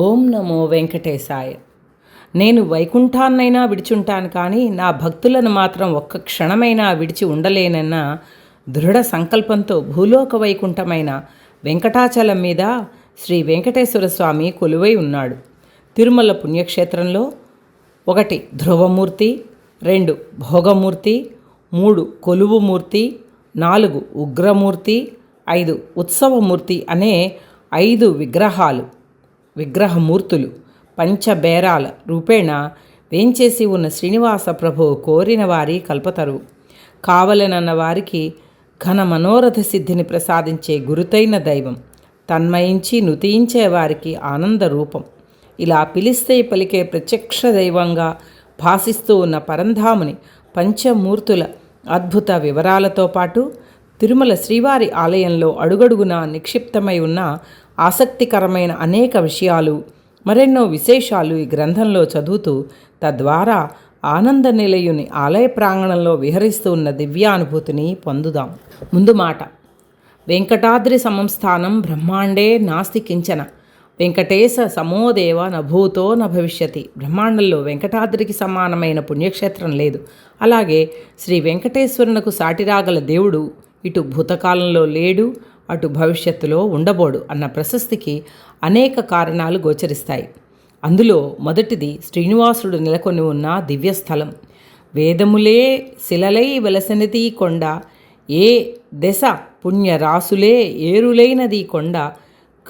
ఓం నమో వెంకటేశాయ. నేను వైకుంఠాన్నైనా విడిచుంటాను కానీ నా భక్తులను మాత్రం ఒక్క క్షణమైనా విడిచి ఉండలేనన్న దృఢ సంకల్పంతో భూలోక వైకుంఠమైన వెంకటాచలం మీద శ్రీ వెంకటేశ్వర స్వామి కొలువై ఉన్నాడు. తిరుమల పుణ్యక్షేత్రంలో ఒకటి ధ్రువమూర్తి రెండు భోగమూర్తి మూడు కొలువుమూర్తి నాలుగు ఉగ్రమూర్తి ఐదు ఉత్సవమూర్తి అనే ఐదు విగ్రహాలు. విగ్రహమూర్తులు పంచబేరాల రూపేణ వేంచేసి ఉన్న శ్రీనివాస ప్రభువు కోరిన వారి కల్పతరు కావలనన్న వారికి ఘన మనోరథ సిద్ధిని ప్రసాదించే గురుతైన దైవం తన్మయించి నుతించే వారికి ఆనంద రూపం. ఇలా పిలిస్తే పలికే ప్రత్యక్ష దైవంగా భాసిస్తూ ఉన్న పరంధాముని పంచమూర్తుల అద్భుత వివరాలతో పాటు తిరుమల శ్రీవారి ఆలయంలో అడుగడుగునా నిక్షిప్తమై ఉన్న ఆసక్తికరమైన అనేక విషయాలు మరెన్నో విశేషాలు ఈ గ్రంథంలో చదువుతూ తద్వారా ఆనంద నిలయుని ఆలయ ప్రాంగణంలో విహరిస్తూ ఉన్న దివ్యానుభూతిని పొందుదాం. ముందు మాట. వెంకటాద్రి సంస్థానం బ్రహ్మాండే నాస్తి కించన. వెంకటేశ సమోదేవ నభూతో న భవిష్యతి. బ్రహ్మాండంలో వెంకటాద్రికి సమానమైన పుణ్యక్షేత్రం లేదు. అలాగే శ్రీ వెంకటేశ్వరునకు సాటిరాగల దేవుడు ఇటు భూతకాలంలో లేడు అటు భవిష్యత్తులో ఉండబోడు అన్న ప్రశస్తికి అనేక కారణాలు గోచరిస్తాయి. అందులో మొదటిది శ్రీనివాసుడు నెలకొని ఉన్న దివ్యస్థలం. వేదములే శిలలై వెలసనిది కొండ. ఏ దశ పుణ్యరాసులే ఏరులైనది కొండ.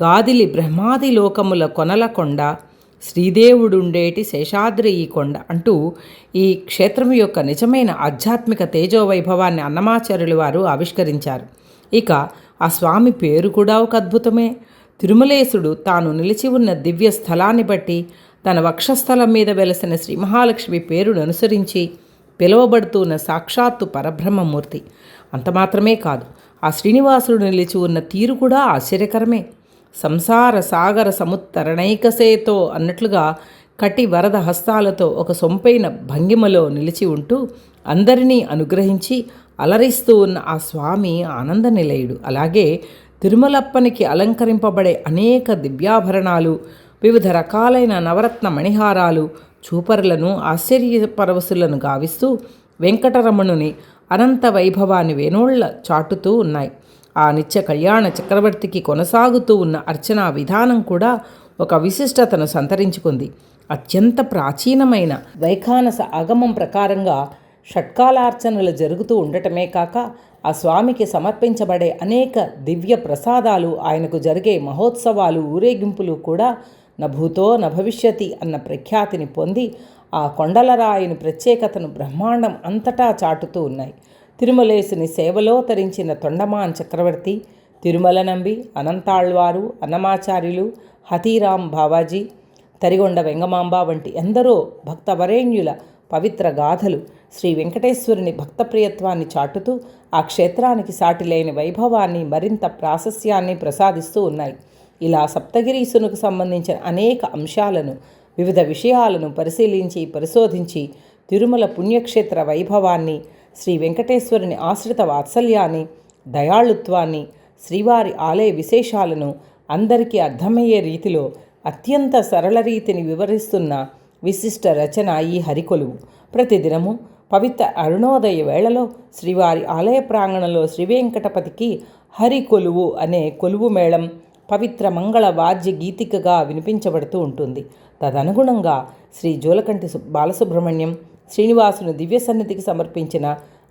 గాదిలి బ్రహ్మాది లోకముల కొనల కొండ. శ్రీదేవుడుండేటి శేషాద్రి ఈ కొండ అంటూ ఈ క్షేత్రం యొక్క నిజమైన ఆధ్యాత్మిక తేజోవైభవాన్ని అన్నమాచార్యులు వారు ఆవిష్కరించారు. ఇక ఆ స్వామి పేరు కూడా ఒక అద్భుతమే. తిరుమలేశుడు తాను నిలిచి ఉన్న దివ్య స్థలాన్ని బట్టి తన వక్షస్థలం మీద వెలసిన శ్రీ మహాలక్ష్మి పేరును అనుసరించి పిలువబడుతున్న సాక్షాత్తు పరబ్రహ్మమూర్తి. అంత మాత్రమే కాదు ఆ శ్రీనివాసుడు నిలిచి ఉన్న తీరు కూడా ఆశ్చర్యకరమే. సంసార సాగర సముత్తరణైకసేతో అన్నట్లుగా కటి వరద హస్తాలతో ఒక సొంపైన భంగిమలో నిలిచి ఉంటూ అందరినీ అనుగ్రహించి అలరిస్తూ ఉన్న ఆ స్వామి ఆనంద నిలయుడు. అలాగే తిరుమలప్పనికి అలంకరింపబడే అనేక దివ్యాభరణాలు వివిధ రకాలైన నవరత్న మణిహారాలు చూపరులను ఆశ్చర్యపరవశులను గావిస్తూ వెంకటరమణుని అనంత వైభవాన్ని వేణోళ్ళ చాటుతూ ఉన్నాయి. ఆ నిత్య కళ్యాణ చక్రవర్తికి కొనసాగుతూ ఉన్న అర్చనా విధానం కూడా ఒక విశిష్టతను సంతరించుకుంది. అత్యంత ప్రాచీనమైన వైఖానస ఆగమం ప్రకారంగా షట్కాలార్చనలు జరుగుతూ ఉండటమే కాక ఆ స్వామికి సమర్పించబడే అనేక దివ్య ప్రసాదాలు ఆయనకు జరిగే మహోత్సవాలు ఊరేగింపులు కూడా నభూతో నభవిష్యతి అన్న ప్రఖ్యాతిని పొంది ఆ కొండలరాయని ప్రత్యేకతను బ్రహ్మాండం అంతటా చాటుతూ ఉన్నాయి. తిరుమలేసుని సేవలో తరించిన తొండమాన్ చక్రవర్తి తిరుమల నంబి అనంతాళ్వారు అన్నమాచార్యులు హతీరాం బావాజీ తరిగొండ వెంగమాంబ వంటి ఎందరో భక్తవరేణ్యుల పవిత్ర గాథలు శ్రీ వెంకటేశ్వరుని భక్తప్రియత్వాన్ని చాటుతూ ఆ క్షేత్రానికి సాటిలేని వైభవాన్ని మరింత ప్రాశస్యాన్ని ప్రసాదిస్తూ ఉన్నాయి. ఇలా సప్తగిరీసునకు సంబంధించిన అనేక అంశాలను వివిధ విషయాలను పరిశీలించి పరిశోధించి తిరుమల పుణ్యక్షేత్ర వైభవాన్ని శ్రీ వెంకటేశ్వరుని ఆశ్రిత వాత్సల్యాన్ని దయాళుత్వాన్ని శ్రీవారి ఆలయ విశేషాలను అందరికీ అర్థమయ్యే రీతిలో అత్యంత సరళ రీతిని వివరిస్తున్న విశిష్ట రచన ఈ హరికొలువు. ప్రతిదినము పవిత్ర అరుణోదయ వేళలో శ్రీవారి ఆలయ ప్రాంగణంలో శ్రీవేంకటపతికి హరి కొలువు అనే కొలువు మేళం పవిత్ర మంగళ వాద్య గీతికగా వినిపించబడుతూ ఉంటుంది. తదనుగుణంగా శ్రీ జోలకంటి బాలసుబ్రహ్మణ్యం శ్రీనివాసుని దివ్య సన్నిధికి సమర్పించిన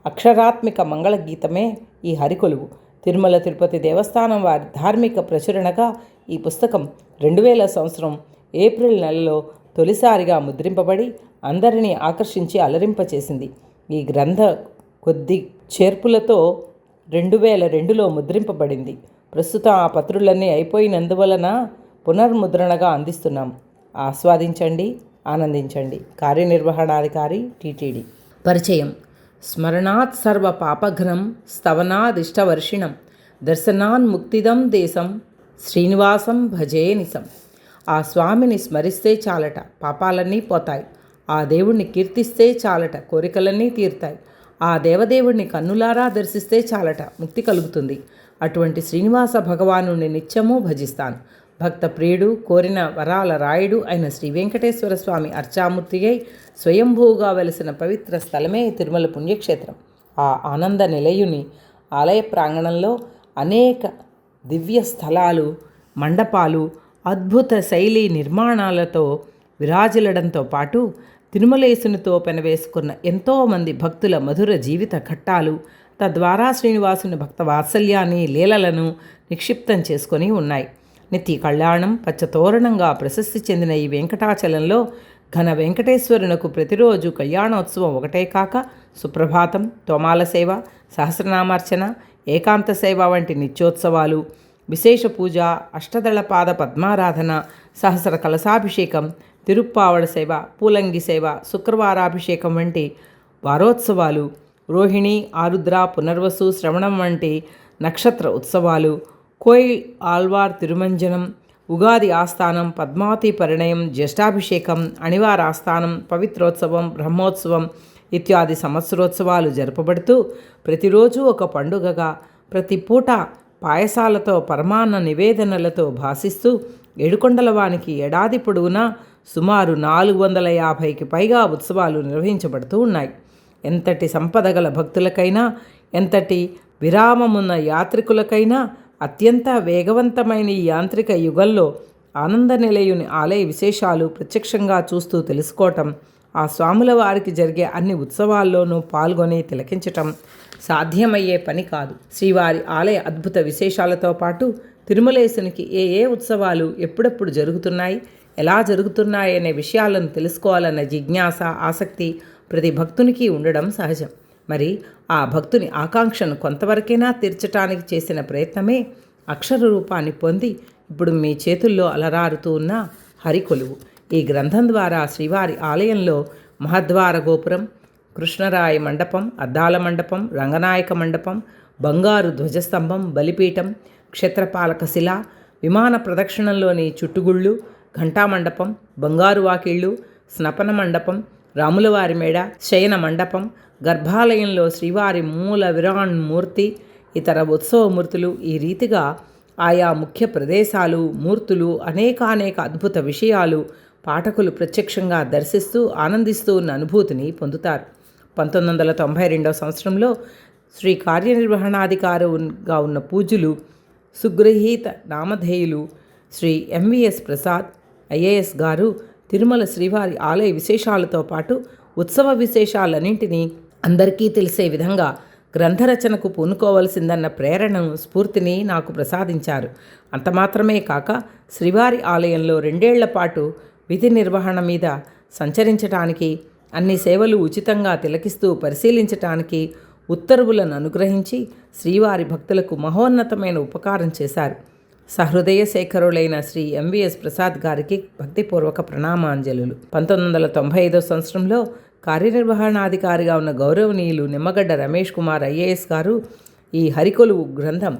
అక్షరాత్మిక మంగళ గీతమే ఈ హరికొలువు తిరుమల తిరుపతి దేవస్థానం వారి ధార్మిక ప్రచురణగా ఈ పుస్తకం రెండు వేల సంవత్సరం ఏప్రిల్ నెలలో తొలిసారిగా ముద్రింపబడి అందరినీ ఆకర్షించి అలరింపచేసింది. ఈ గ్రంథ కొద్ది చేర్పులతో రెండు వేల రెండులో ముద్రింపబడింది. ప్రస్తుతం ఆ పత్రులన్నీ అయిపోయినందువలన పునర్ముద్రణగా అందిస్తున్నాం. ఆస్వాదించండి ఆనందించండి. కార్యనిర్వహణాధికారి టీటీడీ. పరిచయం. స్మరణాత్ సర్వ పాపఘ్నం స్తవనాదిష్టవర్షిణం దర్శనాన్ ముక్తిదం దేశం శ్రీనివాసం భజే నిసం ఆ స్వామిని స్మరిస్తే చాలట పాపాలన్నీ పోతాయి. ఆ దేవుణ్ణి కీర్తిస్తే చాలట కోరికలన్నీ తీరుతాయి. ఆ దేవదేవుణ్ణి కన్నులారా దర్శిస్తే చాలట ముక్తి కలుగుతుంది. అటువంటి శ్రీనివాస భగవాను నిత్యము భజిస్తాను. భక్త ప్రియుడు కోరిన వరాల రాయుడు అయిన శ్రీ వెంకటేశ్వర స్వామి అర్చామూర్తి అయి స్వయంభూగా వెలిసిన పవిత్ర స్థలమే తిరుమల పుణ్యక్షేత్రం. ఆ ఆనంద నిలయుని ఆలయ ప్రాంగణంలో అనేక దివ్య స్థలాలు మండపాలు అద్భుత శైలి నిర్మాణాలతో విరాజిల్లడంతో పాటు తిరుమలేసునితో పెనవేసుకున్న ఎంతోమంది భక్తుల మధుర జీవిత ఘట్టాలు తద్వారా శ్రీనివాసుని భక్త వాత్సల్యాన్ని లీలలను నిక్షిప్తం చేసుకొని ఉన్నాయి. నిత్య కళ్యాణం పచ్చతోరణంగా ప్రశస్తి చెందిన ఈ వెంకటాచలంలో ఘన వెంకటేశ్వరునకు ప్రతిరోజు కళ్యాణోత్సవం ఒకటే కాక సుప్రభాతం తోమాల సేవ సహస్రనామార్చన ఏకాంత సేవ వంటి నిత్యోత్సవాలు విశేష పూజ అష్టదళపాద పద్మారాధన సహస్ర కలశాభిషేకం తిరుప్పావడ సేవ పూలంగి సేవ శుక్రవారాభిషేకం వంటి వారోత్సవాలు రోహిణి ఆరుద్ర పునర్వసు శ్రవణం వంటి నక్షత్ర ఉత్సవాలు కోయిల్ ఆల్వార్ తిరుమంజనం ఉగాది ఆస్థానం పద్మావతి పరిణయం జ్యేష్ఠాభిషేకం అణివార ఆస్థానం పవిత్రోత్సవం బ్రహ్మోత్సవం ఇత్యాది సంవత్సరోత్సవాలు జరపబడుతూ ప్రతిరోజు ఒక పండుగగా ప్రతి పూట పాయసాలతో పరమాన్న నివేదనలతో భాసిస్తూ ఏడుకొండలవానికి ఏడాది పొడవునా సుమారు నాలుగు వందల యాభైకి పైగా ఉత్సవాలు నిర్వహించబడుతూ ఉన్నాయి. ఎంతటి సంపద గల భక్తులకైనా ఎంతటి విరామమున్న యాత్రికులకైనా అత్యంత వేగవంతమైన ఈ యాంత్రిక యుగంలో ఆనంద నిలయుని ఆలయ విశేషాలు ప్రత్యక్షంగా చూస్తూ తెలుసుకోవటం ఆ స్వాముల వారికి జరిగే అన్ని ఉత్సవాల్లోనూ పాల్గొని తిలకించటం సాధ్యమయ్యే పని కాదు. శ్రీవారి ఆలయ అద్భుత విశేషాలతో పాటు తిరుమలేశునికి ఏ ఏ ఉత్సవాలు ఎప్పుడెప్పుడు జరుగుతున్నాయి ఎలా జరుగుతున్నాయనే విషయాలను తెలుసుకోవాలన్న జిజ్ఞాస ఆసక్తి ప్రతి భక్తునికి ఉండడం సహజం. మరి ఆ భక్తుని ఆకాంక్షను కొంతవరకైనా తీర్చటానికి చేసిన ప్రయత్నమే అక్షర రూపాన్ని పొంది ఇప్పుడు మీ చేతుల్లో అలరారుతూ ఉన్న హరికొలువు ఈ గ్రంథం ద్వారా శ్రీవారి ఆలయంలో మహద్వార గోపురం కృష్ణరాయ మండపం అద్దాల మండపం రంగనాయక మండపం బంగారు ధ్వజస్తంభం బలిపీఠం క్షేత్రపాలక శిల విమాన ప్రదక్షిణంలోని చుట్టుగుళ్ళు ఘంటామండపం బంగారు వాకిళ్ళు స్నపన మండపం రాములవారి మేడ శయన మండపం గర్భాలయంలో శ్రీవారి మూల విరాణ్ మూర్తి ఇతర ఉత్సవమూర్తులు ఈ రీతిగా ఆయా ముఖ్య ప్రదేశాలు మూర్తులు అనేకానేక అద్భుత విషయాలు పాఠకులు ప్రత్యక్షంగా దర్శిస్తూ ఆనందిస్తూ ఉన్న అనుభూతిని పొందుతారు. పంతొమ్మిది వందల తొంభై రెండవ సంవత్సరంలో శ్రీ కార్యనిర్వహణాధికారిగా ఉన్న పూజలు సుగ్రహీత నామధేయులు శ్రీ ఎంవిఎస్ ప్రసాద్ ఐఏఎస్ గారు తిరుమల శ్రీవారి ఆలయ విశేషాలతో పాటు ఉత్సవ విశేషాలన్నింటినీ అందరికీ తెలిసే విధంగా గ్రంథరచనకు పూనుకోవలసిందన్న ప్రేరణను స్ఫూర్తిని నాకు ప్రసాదించారు. అంతమాత్రమే కాక శ్రీవారి ఆలయంలో రెండేళ్ళ పాటు విధి నిర్వహణ మీద సంచరించటానికి అన్ని సేవలు ఉచితంగా తిలకిస్తూ పరిశీలించటానికి ఉత్తర్వులను అనుగ్రహించి శ్రీవారి భక్తులకు మహోన్నతమైన ఉపకారం చేశారు. సహృదయ శేఖరులైన శ్రీ ఎంవిఎస్ ప్రసాద్ గారికి భక్తిపూర్వక ప్రణామాంజలులు. పంతొమ్మిది వందల తొంభై ఐదో సంవత్సరంలో కార్యనిర్వహణాధికారిగా ఉన్న గౌరవనీయులు నిమ్మగడ్డ రమేష్ కుమార్ ఐఏఎస్ గారు ఈ హరికొలువు గ్రంథం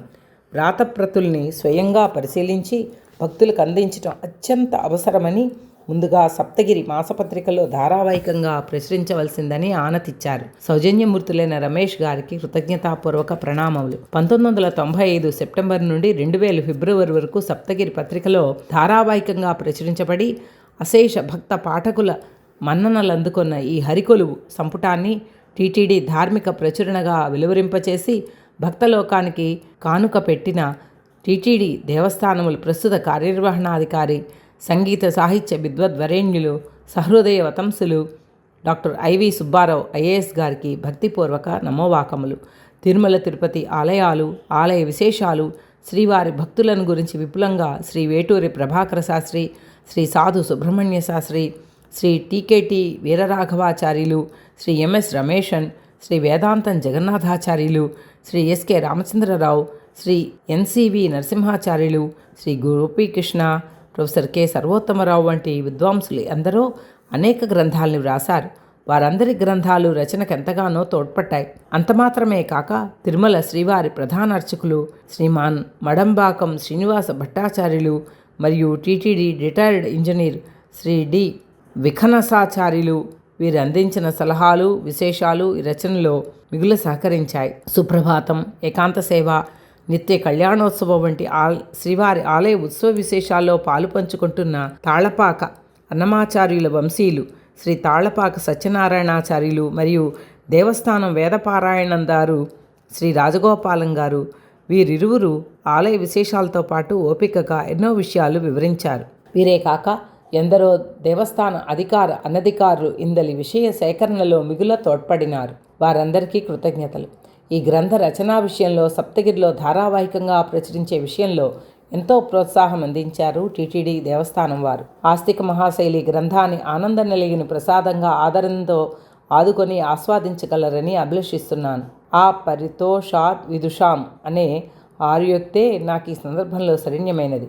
వ్రాతప్రతుల్ని స్వయంగా పరిశీలించి భక్తులకు అందించడం అత్యంత అవసరమని ముందుగా సప్తగిరి మాసపత్రికలో ధారావాహికంగా ప్రచురించవలసిందని ఆనతిచ్చారు. సౌజన్యమూర్తులైన రమేష్ గారికి కృతజ్ఞతాపూర్వక ప్రణామములు. పంతొమ్మిది వందల తొంభై ఐదు సెప్టెంబర్ నుండి రెండు వేల ఫిబ్రవరి వరకు సప్తగిరి పత్రికలో ధారావాహికంగా ప్రచురించబడి అశేష భక్త పాఠకుల మన్ననలు అందుకున్న ఈ హరికొలువు సంపుటాన్ని టీటీడీ ధార్మిక ప్రచురణగా వెలువరింపచేసి భక్తలోకానికి కానుక పెట్టిన టీటీడీ దేవస్థానములు ప్రస్తుత కార్యనిర్వహణాధికారి సంగీత సాహిత్య విద్వద్వరేణ్యులు సహృదయ వతంసులు డాక్టర్ ఐవి సుబ్బారావు ఐఏఎస్ గారికి భక్తిపూర్వక నమోవాకములు. తిరుమల తిరుపతి ఆలయాలు ఆలయ విశేషాలు శ్రీవారి భక్తులను గురించి విపులంగా Shri Veturi Prabhakara Shastri Shri Sadhu Subrahmanya Shastri Shri TKT Veeraraghavacharyulu Shri MS Rameshan Shri Vedantam Jagannathacharyulu Shri SK Ramachandra Rao Shri NCV Narasimhacharyulu Shri Gopikrishna professor K. Sarvottama Rao వంటి విద్వాంసులు ఎందరో అనేక గ్రంథాలను వ్రాసారు వారందరి గ్రంథాలు రచనకు ఎంతగానో తోడ్పట్టాయి అంత మాత్రమే కాక తిరుమల శ్రీవారి ప్రధాన అర్చకులు శ్రీమాన్ మడంబాకం శ్రీనివాస భట్టాచార్యులు మరియు TTD retired engineer Shri D. Vikhanasacharyulu వీరు అందించిన సలహాలు విశేషాలు ఈ రచనలో మిగులు సహకరించాయి. సుప్రభాతం ఏకాంత సేవ నిత్య కళ్యాణోత్సవం వంటి ఆల్ శ్రీవారి ఆలయ ఉత్సవ విశేషాల్లో పాలు పంచుకుంటున్న తాళపాక అన్నమాచార్యుల వంశీయులు శ్రీ తాళపాక సత్యనారాయణాచార్యులు మరియు దేవస్థానం వేదపారాయణందారు శ్రీ రాజగోపాలం గారు వీరిరువురు ఆలయ విశేషాలతో పాటు ఓపికగా ఎన్నో విషయాలు వివరించారు. వీరే కాక ఎందరో దేవస్థాన అధికార అనధికారులు ఇందలి విషయ సేకరణలో మిగుల తోడ్పడినారు. వారందరికీ కృతజ్ఞతలు. ఈ గ్రంథ రచనా విషయంలో సప్తగిరిలో ధారావాహికంగా ప్రచురించే విషయంలో ఎంతో ప్రోత్సాహం అందించారు టీటీడీ దేవస్థానం వారు. ఆస్తిక మహాశైలి గ్రంథాన్ని ఆనంద నిలిగిన ప్రసాదంగా ఆదరణతో ఆదుకొని ఆస్వాదించగలరని అభిలషిస్తున్నాను. ఆ పరితోషాత్ విదుషాం అనే ఆర్యోక్తే నాకు ఈ సందర్భంలో శరణ్యమైనది.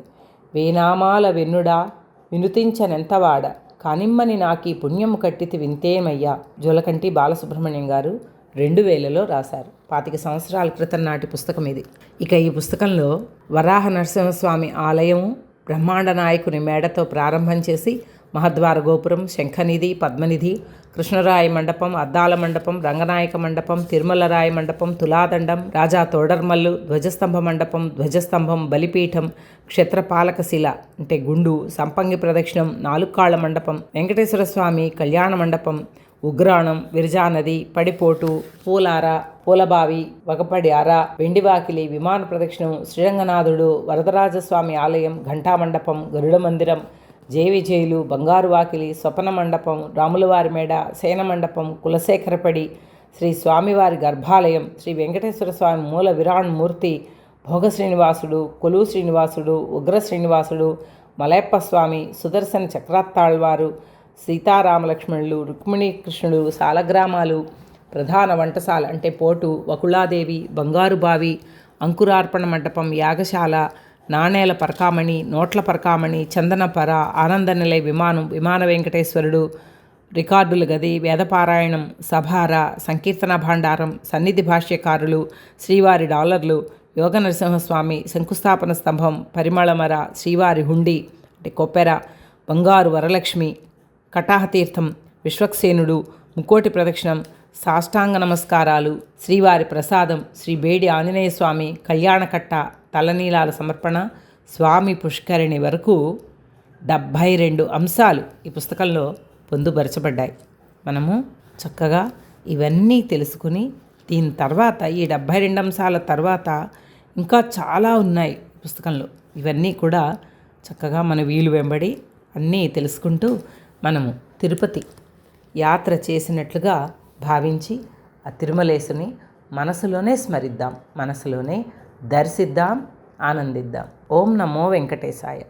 వేనామాల వెన్నుడా వినుతించనెంతవాడ? కానిమ్మని నాకీ పుణ్యము కట్టితి వింతేమయ్యా? జోలకంటి బాలసుబ్రహ్మణ్యం గారు రెండు వేలలో రాశారు. పాతిక సంవత్సరాల క్రితం నాటి పుస్తకం ఇది. ఇక ఈ పుస్తకంలో వరాహ నరసింహస్వామి ఆలయం బ్రహ్మాండ నాయకుని మేడతో ప్రారంభం చేసి మహద్వార గోపురం శంఖనిధి పద్మనిధి కృష్ణరాయ మండపం అద్దాల మండపం రంగనాయక మండపం తిరుమలరాయ మండపం తులాదండం రాజా తోడర్మల్లు ధ్వజస్తంభ మండపం ధ్వజస్తంభం బలిపీఠం క్షత్రపాలక శిల అంటే గుండు సంపంగి ప్రదక్షిణం నాలుకాళ్ళ మండపం వెంకటేశ్వర స్వామి కళ్యాణ మండపం ఉగ్రాణం విరజానది పడిపోటు పూలార పూలబావి వగపడి అర వెండివాకిలి విమాన ప్రదక్షిణం శ్రీరంగనాథుడు వరదరాజస్వామి ఆలయం ఘంటామండపం గరుడ మందిరం జయ విజయులు బంగారు వాకిలి స్వపన మండపం రాములవారి మేడ సేన మండపం కులశేఖరపడి శ్రీ స్వామివారి గర్భాలయం శ్రీ వెంకటేశ్వర స్వామి మూల విరాణ్ మూర్తి భోగ శ్రీనివాసుడు కొలువు శ్రీనివాసుడు ఉగ్ర శ్రీనివాసుడు మలయప్ప స్వామి సుదర్శన చక్రాత్తాళ్వారు సీతారామలక్ష్మణులు రుక్మిణీ కృష్ణుడు సాలగ్రామాలు ప్రధాన వంటశాల అంటే పోటు వకుళాదేవి బంగారు బావి అంకురార్పణ మండపం యాగశాల నాణేల పరకామణి నోట్ల పరకామణి చందనపర ఆనంద నిలయ విమానం విమాన వెంకటేశ్వరుడు రికార్డుల గది వేదపారాయణం సభార సంకీర్తన భాండారం సన్నిధి భాష్యకారులు శ్రీవారి డాలర్లు యోగ నరసింహస్వామి శంకుస్థాపన స్తంభం పరిమళమర శ్రీవారి హుండి అంటే కొప్పెర బంగారు వరలక్ష్మి కటాహతీర్థం విశ్వక్సేనుడు ముకోటి ప్రదక్షిణం సాష్టాంగ నమస్కారాలు శ్రీవారి ప్రసాదం శ్రీ బేడి ఆంజనేయ స్వామి కళ్యాణకట్ట తలనీలాల సమర్పణ స్వామి పుష్కరిణి వరకు డెబ్భై రెండు అంశాలు ఈ పుస్తకంలో పొందుపరచబడ్డాయి. మనము చక్కగా ఇవన్నీ తెలుసుకుని దీని తర్వాత ఈ డెబ్భై రెండు అంశాల తర్వాత ఇంకా చాలా ఉన్నాయి పుస్తకంలో. ఇవన్నీ కూడా చక్కగా మన వీలు వెంబడి అన్నీ తెలుసుకుంటూ మనము తిరుపతి యాత్ర చేసినట్లుగా భావించి ఆ తిరుమలేసుని మనసులోనే స్మరిద్దాం మనసులోనే దర్శిద్దాం ఆనందిద్దాం. ఓం నమో వెంకటేశాయ.